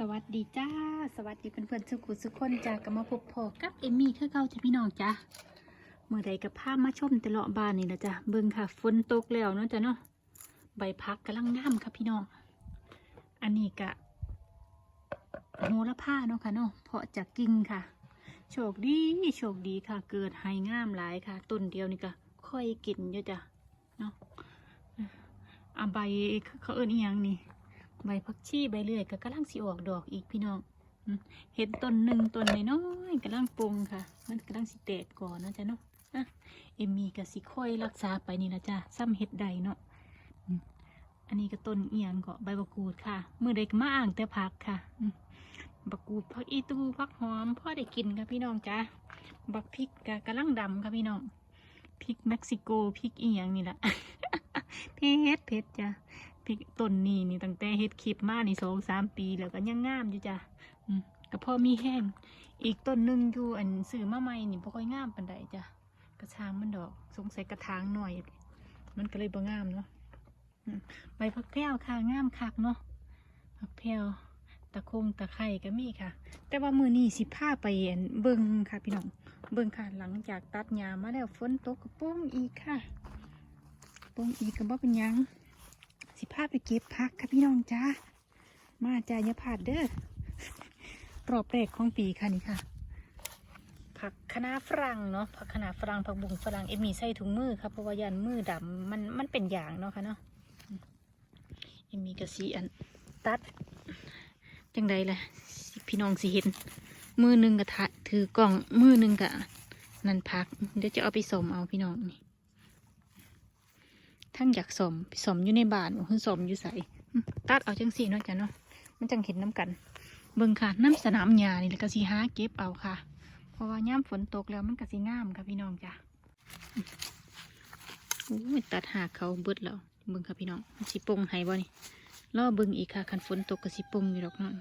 สวัสดีจ้า สวัสดีเพื่อนๆสุขุสุขคนจ้าก็มาพบพอกับเอมมี่คือเก่าจ้ะพี่น้องจ้าเมื่อใดกับพามาชมแต่เลาะบ้านนี่นะจ้ะเบิ่งค่ะฝนตกแล้วเนาะจ้ะเนาะใบพักกำลังงามค่ะพี่น้อง อันนี้กะโหระพาเนาะค่ะเนาะเพาะจากกิ่งค่ะ โชคดีโชคดีค่ะ เกิดให้งามหลายค่ะต้นเดียวนี่ก็ค่อยกินอยู่จ้ะเนาะอะใบเขาเอิ้นอีหยังนี่ ใบผักชีใบเลื่อยก็กำลังสิออกดอกอีกพี่น้องเห็นต้นหนึ่งต้นน้อยๆกำลังปรุงค่ะ มันกำลังสิแตกก่อนนะจ๊ะเนาะอะเอ็มมี่ก็สิค่อยรักษาไปนี่ละจ้ะซ้ำเห็ดใดเนาะอันนี้ก็ต้นเอียงก็ใบบักกูดค่ะมือใดก็มาอ่างแต่ผักค่ะบักกูดผักอีตูผักหอมพ่อได้กินค่ะพี่น้องจ้ะบักพริกก็กำลังดำค่ะพี่น้องพริกเม็กซิโกพริกเอียงนี่แหละเผ็ดเผ็ดจ้ะ พริกต้นนี้นี่ตั้งแต่เฮ็ดคลิปมานี่สองสามปีแล้วก็ยังงามอยู่จ้ะอืมก็พอมีแห้งอีกต้นหนึ่งอยู่อันซื้อมาใหม่นี่บ่ค่อยงามปานใดจ้ะกระชางมันดอกสงสัยกระถางหน่อย มันก็เลยบ่งามเนาะใบผักแพรวค่ะงามคักเนาะผักแพรวตะคงตะไคร่ก็มีค่ะ แต่ว่ามือนี้สิพาไปอันเบิ่งค่ะพี่น้องเบิ่งค่ะหลังจากตัดหญ้ามาแล้วฝนตกก็โป้งอีกค่ะป้งอีกก็บ่เป็นยัง สิพาไปเก็บผักค่ะพี่น้องจ้า มาจ้าอย่าพลาดเด้อรอบแรกของปีค่ะนี่ค่ะ ผักคะน้าฝรั่งเนาะ ผักคะน้าฝรั่งผักบุ้งฝรั่งเอ็มมีใส่ถุงมือครับเพราะว่ายันมือดำมันมันเป็นอย่างเนาะค่ะเนาะเอ็มมีกระสีอันตัด จังใดล่ะพี่น้องสิเห็น มือหนึ่งกระทะถือกล่องมือหนึ่งกะนันพักเดี๋ยวจะเอาไปสมเอาพี่น้องนี่ ทั้งอยากสมสมอยู่ในบ้านบ่คือสมอยู่ใส่ตัดเอาจังสี่เนาะจ้ะเนาะมันจังเห็นน้ำกัน เบิ่งค่ะน้ำสนามหญ้านี่แหละก็สิหาเก็บเอาค่ะ เพราะว่าย่าฝนตกแล้วมันก็สิงามค่ะพี่น้องจ้ะโอ้ยตัดหากเขาเบิดแล้วเบิ่งค่ะพี่น้องสิปงให้บ่นี่รอเบิ่งอีกค่ะคันฝนตกก็สิปงอยู่ดอกเนาะ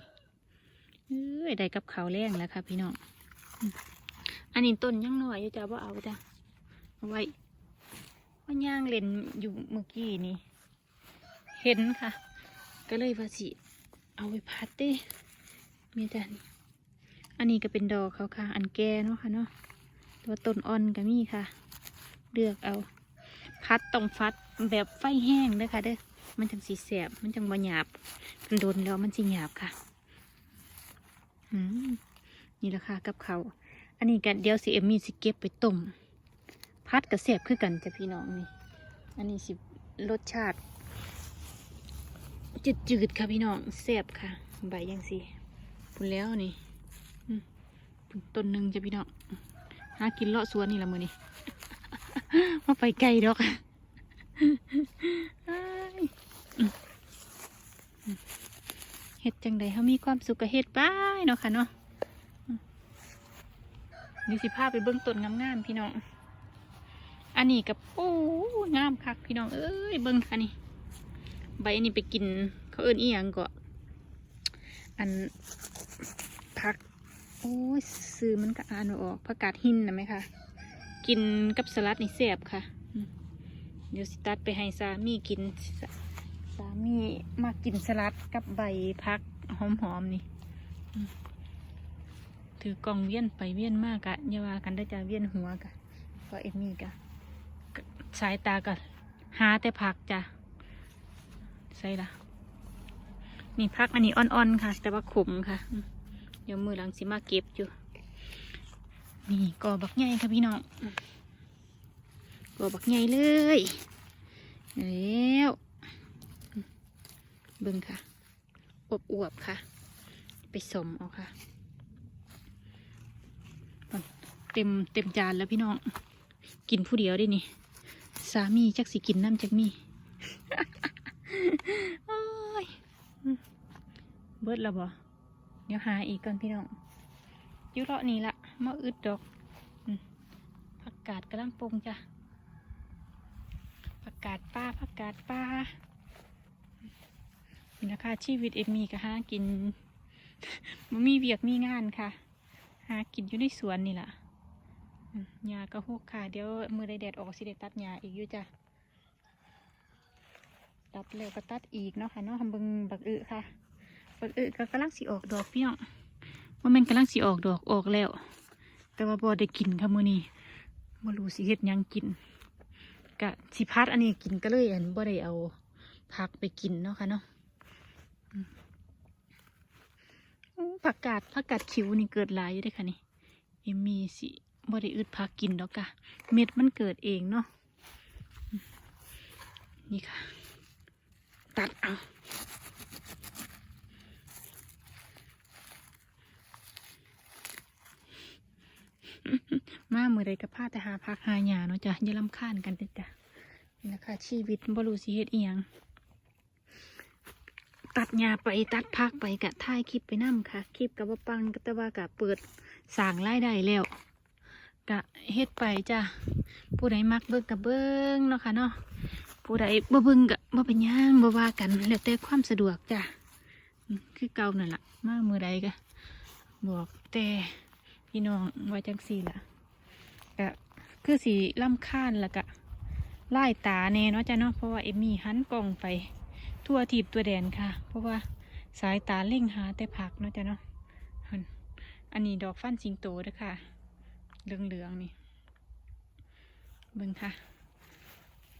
เอ้ยได้กับเขาแรงแล้วค่ะ พี่น้องอันนี้ต้นยังน้อยอยู่จ้ะว่าเอาจ้ะเอาไว้ ว่าย่างเล่นอยู่เมื่อกี้นี่ เห็นค่ะ ก็เลยว่าสิเอาไปพัดเด้มีแต่นี่อันนี้ก็เป็นดอกเขาค่ะ อันแก่เนาะค่ะเนาะตัวต้นอ่อนก็มีค่ะ เลือกเอา พัดต้องฟัดแบบไฟแห้งเด้อค่ะเด้อมันจังสีแสบมันจังบ่หยาบมันโดนแล้วมันสิหยาบค่ะนี่แหละค่ะกับเขา อันนี้กันเดี๋ยวสิเอ็มมีสิเก็บไปต้ม พัดกับเสียบคือกันจ้ะพี่น้องนี่ อันนี้สิรสชาติจืดๆค่ะพี่น้องเสียบค่ะ ใบยังสิพูนแล้วนี่อืมพู้นต้นหนึ่งจ้ะพี่น้องหากินเลาะสวนนี่ละมือนี่มาไปไกลดอกเฮ็ดจังใดเขามีความสุขกับเฮ็ดป้ายเนาะค่ะเนาะอืมนี่สิพาไปเบื้องต้นงามๆพี่น้อง นนี้กับโอ้งามคักพี่น้องเอ้ยเบิ้งค่ะนี่ใบอันนี้ไปกิน เขาเอิ้นอีหยังก็อันผักโอ้ยซื้อมันก็อ่านบ่ออกผักกาดหินนะไหมคะกินกับสลัดนี่แซ่บค่ะอืมเดี๋ยวสิตัดไปให้สามีกินสสามีมากินสลัดกับใบพักหอมๆนี่อืมถือกล่องเวียนไปเวียนมากอะอย่าว่ากันได้อจ้าเวียนหัวกะก็เอมมี่กะ สายตาก็หาแต่ผักจ้ะใส่ละนี่พักอันนี้อ่อนๆค่ะ แต่ว่าขมค่ะ เดี๋ยวมือหลังสิมาเก็บอยู่ นี่กอบักใหญ่ค่ะพี่น้องกอบักใหญ่เลยแล้วเบิ่งค่ะอวบๆค่ะ ไปสมเอาค่ะ เต็มเต็มจานแล้วพี่น้อง กินผู้เดียวได้นี่ สามีจักสิกินน้ำจักมีโอ้ยเบิดแล้วบ่เดี๋ยวหาอีกก่อนพี่น้องอยุเลาะนี่ละมาอึดดอกผักกาดกำลังปงจ้ะผักกาดป้าผักกาดป้านี่นะคะชีวิตเอ็มมี่ก็หากินมันมีเวียกมีงานค่ะ หากินอยู่ในสวนนี่แหละ หญ้าก็หกค่ะ เดี๋ยวมือได้แดดออกสิได้ตัดหญ้าอีกอยู่จ้ะ ตัดแล้วก็ตัดอีกเนาะค่ะเนาะทำบึงบักอึค่ะฝเออก็กำลังสิออกดอกพี่น้องว่ามันกำลังสิออกดอกออกแล้ว แต่ว่าบ่ได้กินค่ะมือนี้บ่รู้สิเฮ็ดยังกินกะสิพัดอันนี้กินก็เลยอันบ่ได้เอาผักไปกินเนาะค่ะเนาะผักกาดผักกาดขิวนี่เกิดลายอยู่ด้ค่ะนี่มีสิ บ่ได้อึดผักกินดอกกะเม็ดมันเกิดเองเนาะนี่ค่ะ ตัดเอามาเมื่อใดกับพาแต่หาพักหาหยาเนาะจ้ะอย่าลำคาญกันเด้จ้ะนี่นะคะ ชีวิตบรูสิเฮ็ดอีหยังตัดหญ้าไปตัดพักไปกะถ่ายคลิปไปนํค่ะ คลิปกับว่าปังก็แต่ว่ากะเปิดสร้างรายได้แล้ว กะเฮ็ดไปจ้ะผู้ใดมักเบิ่งกับเบิ่งเนาะค่ะเนาะผู้ใดบ่เบิ่งกะบ่เป็นหยังบ่ว่ากันแล้วแต่ความสะดวกจ้ะคือเก่านั่นล่ะมามือใดกะบอกแต่พี่น้องว่าจังซี่ล่ะก็คือสีล่ำค้านล้วก็ไล่ตาแน่เนาะจ้ะเนาะเพราะว่าเอมี่หันกล่องไป ทั่วทีบตัวแดนค่ะ เพราะว่าสายตาเล่งหาแต่ผักเนาะจ้ะเนาะอันนี้ดอกฟันสิงโตเด้อค่ะ เหลืองๆนี่เบิ่งค่ะ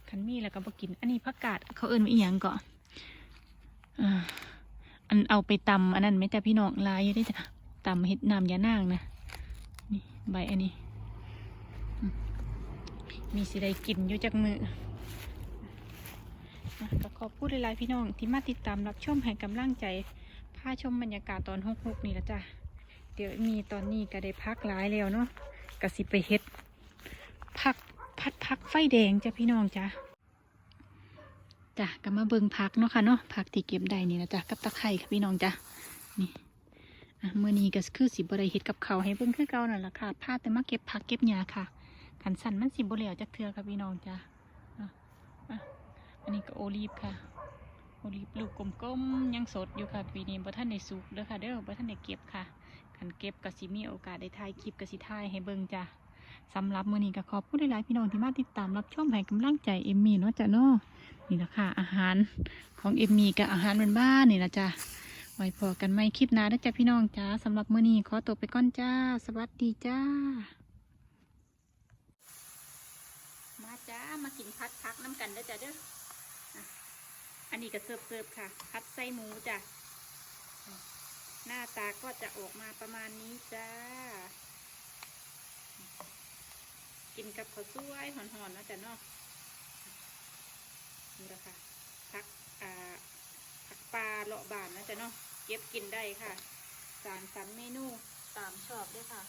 คันมีแล้วก็บกิน อันนี้ผักกาดเขาเอิ้นว่าอีหยังก่อนอันเอาไปตำอันนั้นไหมแต่พี่น้องลายอยู่ได้จ้ะตำเห็ดน้ำยานางนะนี่ใบอันนี้ มีสิได้กินอยู่จากมือก็ขอบพูดหลายๆพี่น้องที่มาติดตามรับชมให้กำลังใจพาชมบรรยากาศตอนหกหกนี่ละจ้ะเดี๋ยวมีตอนนี้ก็ได้พักหลายแล้วเนาะ ก็สิไปเฮ็ดพักพัดพักไฟแดงจ้ะพี่น้องจ้ะจ้ะก็มาเบิ่งพักเนาะค่ะเนาะพักที่เก็บได้นี่นะจ้ะกับตะไคร่ค่ะพี่น้องจ้ะนี่เมื่อนี้ก็คือสิบ่ได้เฮ็ดกับเขาให้เบิ่งคือเก่านั่นล่ะค่ะพาแต่มาเก็บผักเก็บหญ้าค่ะขันสันมันสิบเหลวจักเทือค่ะพี่น้องจ้ะอะอะอันนี้ก็โอลีฟค่ะ โอลีฟลูกกลมๆยังสดอยู่ค่ะปีนี้บ่ท่านได้สุกเด้อค่ะเด้อบ่ท่านได้เก็บค่ะันเก็บก็สิมีโอกาสได้ถ่ายคลิปก็สิถ่ายให้เบิ่งจ้ะสำหรับมื้อนี้ก็ขอบคุณหลายๆพี่น้องที่มาติดตามรับชมให้กำลังใจเอมมี่เนาะจ้ะเนาะนี่ละค่ะอาหารของเอมมี่กับอาหารบ้านๆนี่ละจ้ะไว้พอกันใหม่คลิปหน้าเด้จ้ะพี่น้องจ้าสำหรับมื้อนี้ขอตัวไปก่อนจ้า สวัสดีจ้า มาจ้ามากินพัดพักน้ำกันเด้จ้ะเด้ออันนี้ก็เสิร์ฟเสิร์ฟค่ะ พัดไส้หมูจ้ะอะ หน้าตาก็จะออกมาประมาณนี้จ้า กินกับข้าวสวยหอนๆนะจ้ะเนาะนี่แหละค่ะพักอ่าผักปลาเลาะบานนะจ้ะเนาะเก็บกินได้ค่ะ สารสรรค์เมนูตามชอบด้วยค่ะ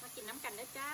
มากินน้ำกันได้อจ้า